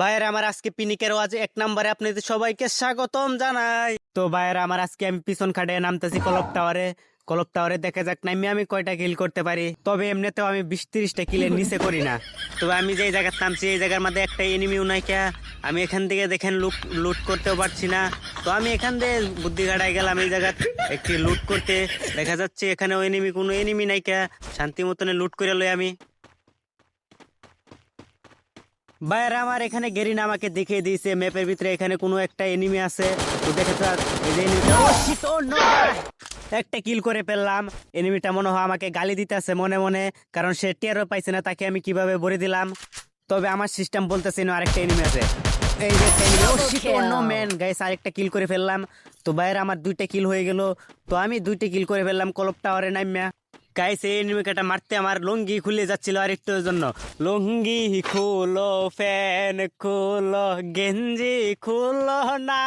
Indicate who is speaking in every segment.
Speaker 1: ভাইয়ের আমার আজকে পিনিকের ওয়াজ এক নম্বরে আপনাদের সবাইকে স্বাগতম জানাই। তো ভাইয়ের আমার আজকে আমি পিছন খাটে নামতেছি কলপ টাওয়ারে। কলপ টাওয়ারে দেখা যাক নামি আমি কয়টা কিল করতে পারি। তবে এমনিতেও আমি বিশ তিরিশটা কিলের নিচে করি না। তবে আমি যে জায়গায় নামছি, এই জায়গার মধ্যে একটা এনিমিও নাই কে আমি এখান থেকে দেখেন লুট লুট করতেও পারছি না। তো আমি এখান থেকে বুদ্ধি গাড়ায় গেলাম এই জায়গা একটি লুট করতে। দেখা যাচ্ছে এখানে এনিমি কোনো এনিমি নাই কে শান্তি মতনে লুট করে লই আমি। বাইরে আমার এখানে গেরিনা আমাকে দেখিয়ে দিয়েছে। ম্যাপের ভিতরে এখানে কোনো একটা এনিমি আছে। তো দেখে তো! একটা কিল করে ফেললাম। এনিমিটা মনে হয় আমাকে গালি দিতেছে মনে মনে কারণ সে টেরও পাইছে না তাকে আমি কীভাবে ভরে দিলাম? তবে আমার সিস্টেম বলতেছে না আরেকটা এনিমি আছে। এই যে আরেকটা কিল করে ফেললাম। তো বাইরে আমার দুইটা কিল হয়ে গেল। তো আমি দুইটা কিল করে ফেললাম কলপ টাওয়ারে নামিয়া গাইস এই এনিমিকাটা মারতে আমার লুঙ্গি খুলে যাচ্ছিল আর একটুর জন্য। লুঙ্গি খুলো, ফ্যান খুলো, গেঞ্জি খুলো না।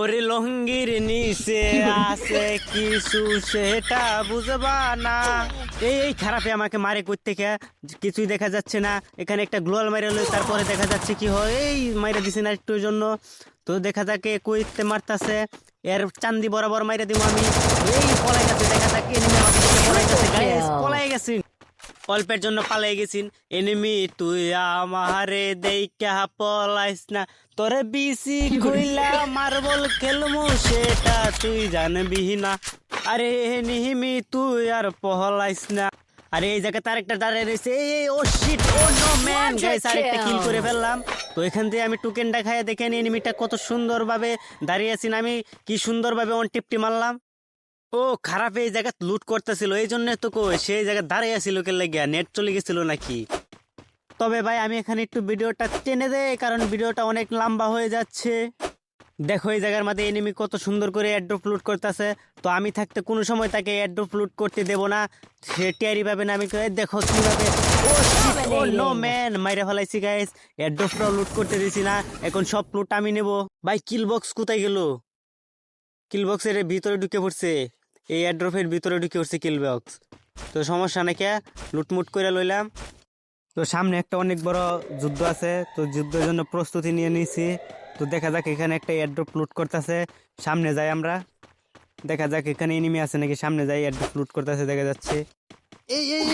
Speaker 1: ওরে লুঙ্গির নিচে আছে কিছু, সেটা বুঝবা না। এই এই খারাপে আমাকে মারে করতে কিছুই দেখা যাচ্ছে না। এখানে একটা গ্লোয়াল মারে তারপরে দেখা যাচ্ছে কি হয়? এই, মাইরে দিছে না একটুর জন্য। তো দেখা যাকে কইতে মারতাছে। এর চান্দি বরাবর মাইরে দিব আমি। এই পলাই গেছে দেখা যাক এনিমি আমাকে গাইস পলাই গেছি অল্পের জন্য পালাই গেছিন। এনিমি তুই আমারে দেইকা পলাইস না। তোরে বিসি কইলা মার্বল খেলমু সেটা তুই জানবি না। আরে নিহিমি তুই আর পহলাইস না। আরে এই জায়গায় তার একটা দাঁড়িয়ে রয়েছে। এই oh shit oh no man guys আরেকটা কিল করে ফেললাম। তো এখান থেকে আমি টুকেনটা খাইয়ে দেখেন এনিমিটা কত সুন্দরভাবে দাঁড়িয়ে আছেন। আমি কি সুন্দরভাবে অন টিপটি মারলাম? ও খারাপ এই জায়গা লুট করতেছিল, এই জন্য তো কই, সেই জায়গায় দাঁড়িয়ে আছিল কে লাগিয়া, নেট চলে গেছিল নাকি? তবে ভাই, আমি এখানে একটু ভিডিওটা টেনে দেই, কারণ ভিডিওটা অনেক লম্বা হয়ে যাচ্ছে। দেখো, এই জায়গার মধ্যে এনিমি কত সুন্দর করে অ্যাড্রপ লুট করতেছে, তো আমি থাকতে কোনো সময় তাকে অ্যাড্রপ লুট করতে দেব না। সে টিয়ারি পাবে না, আমি দেখো কীভাবে। ও ও নো ম্যান মাইরে ফেলাইছি গাইস অ্যাড্রপটাও লুট করতে দিছি না, এখন সব লুট আমি নেব। ভাই কিল বক্স কোথায় গেল? কিল বক্সের ভিতরে ঢুকে পড়ছে। এই অ্যাড্রপের ভিতরে ঢুকে পড়ছে কিল বক্স তো সমস্যা নাকি লুটমুট করে লইলাম। তো সামনে একটা অনেক বড় যুদ্ধ আছে। তো যুদ্ধের জন্য প্রস্তুতি নিয়ে নিয়েছি তো দেখা যাক এখানে একটা এয়ারড্রপ লুট করতেছে। সামনে যাই আমরা। দেখা যাক এখানে এনিমি আছে নাকি সামনে যাই এয়ারড্রপ লুট করতেছে দেখা যাচ্ছে। এই এই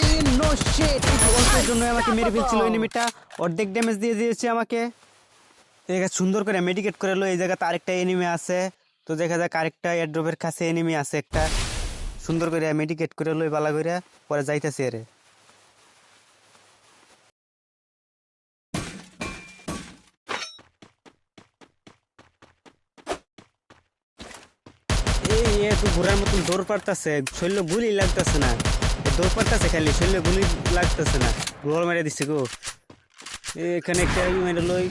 Speaker 1: নো শিট অল্পের জন্য আমাকে মেরে ফেলছিল এনিমিটা অর্ধেক ড্যামেজ দিয়ে দিয়েছে আমাকে। এই জায়গা সুন্দর করে মেডিকেট করে লো এই জায়গাতে আরেকটা এনিমি আছে। তো দেখা যাক আরেকটা এয়ারড্রপের কাছে এনিমি আছে একটা। সুন্দর করে মেডিকেট করে লই বালা করে পরে যাইতেছে রে এই, এ তো ঘোরার মতন দৌড় পারতাছে শৈল্য গুলি লাগতেছে না। দৌড় পারতাছে খালি শৈল্য গুলি লাগতেছে না। গোল মেরে দিচ্ছে গো। এখানে একটা মেরে লই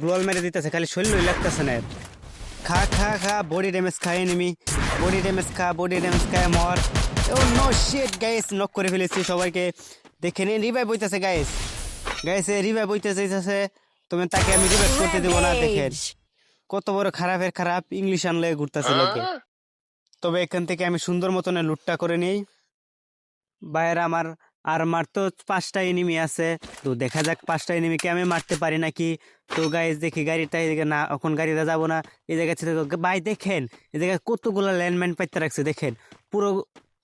Speaker 1: গ্লোয়াল মেরে দিতেছে, খালি শরীরই লাগতেছে না। খা খা খা বডি ড্যামেজ খায় এনিমি বডি ড্যামেজ খা বডি ড্যামেজ খায় মর oh no shit guys knock করে ফেলেছি সবাইকে। দেখে নিন রিভাইভ হইতেছে গাইস গাইস রিভাইভ হইতে চাইতেছে তুমি তাকে আমি রিভাইভ করতে দেবো না দেখেন। কত বড় খারাপের খারাপ ইংলিশ আনলে ঘুরতেছে লোকে। তবে এখান থেকে আমি সুন্দর মতন লুটটা করে নিই। বাইরে আমার আর মারতো পাঁচটা এনিমি আছে। তো দেখা যাক পাঁচটা এনিমিকে আমি মারতে পারি নাকি। তো গাইজ দেখি গাড়িটা এদিকে না, এখন গাড়িটা যাব না। এই জায়গা থেকে ভাই, দেখেন, এই জায়গায় কতগুলো ল্যান্ডমাইন পাইতে রাখছে, দেখেন। পুরো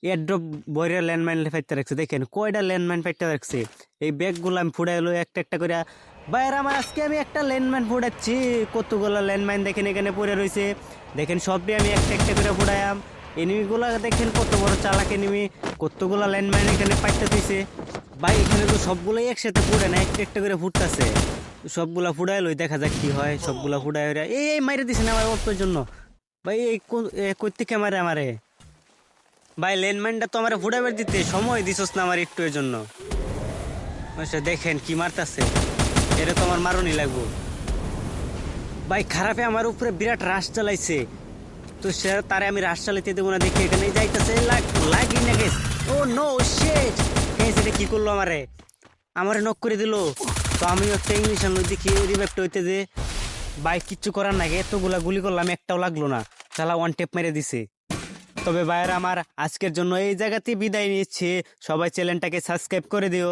Speaker 1: এয়ারড্রপ বইরে ল্যান্ডমাইন পাইতে রাখছে, দেখেন। কয়টা ল্যান্ডমাইন পাইতে রাখছে? এই ব্যাগগুলো আমি ফুড়াই লো একটা একটা করে বাইরে আমার আজকে আমি একটা ল্যান্ডমাইন ফুটাচ্ছি কতগুলো ল্যান্ডমাইন দেখেন এখানে পড়ে রয়েছে দেখেন সবটি আমি একটা একটা করে ফুটাইয়াম এনিমিগুলা দেখেন কত বড় চালাক এনিমি কতগুলো ল্যান্ডমাইন এখানে পাইতে দিছে। ভাই, এখানে তো সবগুলোই একসাথে ফুটে না, একটা একটা করে ফুটতেছে। সবগুলা ফুটাই লই, দেখা যাক কি হয়। সবগুলা ফুটাই এই এই, মাইরে দিছে না আমার অল্পের জন্য। ভাই, এই কই থেকে মারে আমারে? ভাই ল্যান্ডমাইনটা তো আমার ফুটাবার দিতে, সময় দিছস না আমার একটু এর জন্য। আচ্ছা দেখেন কি মারতাছে। এটা তো আমার মারণই লাগবো। ভাই, খারাপে আমার উপরে বিরাট রাশ চালাইছে। তো সে তারে আমি রাশ চালাইতে দেবো না, দেখি এখানে যাইতেছে। লাগি না guys oh no shit guys এটা কি করল আমারে? আমারে নক করে দিল। তো আমি একটা ইংলিশ আনলো দেখি রিভাইভটা হইতে যে বাইক কিচ্ছু করার নাকি এতগুলা গুলি করলাম, একটাও লাগল না। চালা ওয়ান টেপ মেরে দিছে। তবে ভাইয়ের আমার আজকের জন্য এই জায়গাতেই বিদায় নিচ্ছে। সবাই চ্যানেলটাকে সাবস্ক্রাইব করে দিও।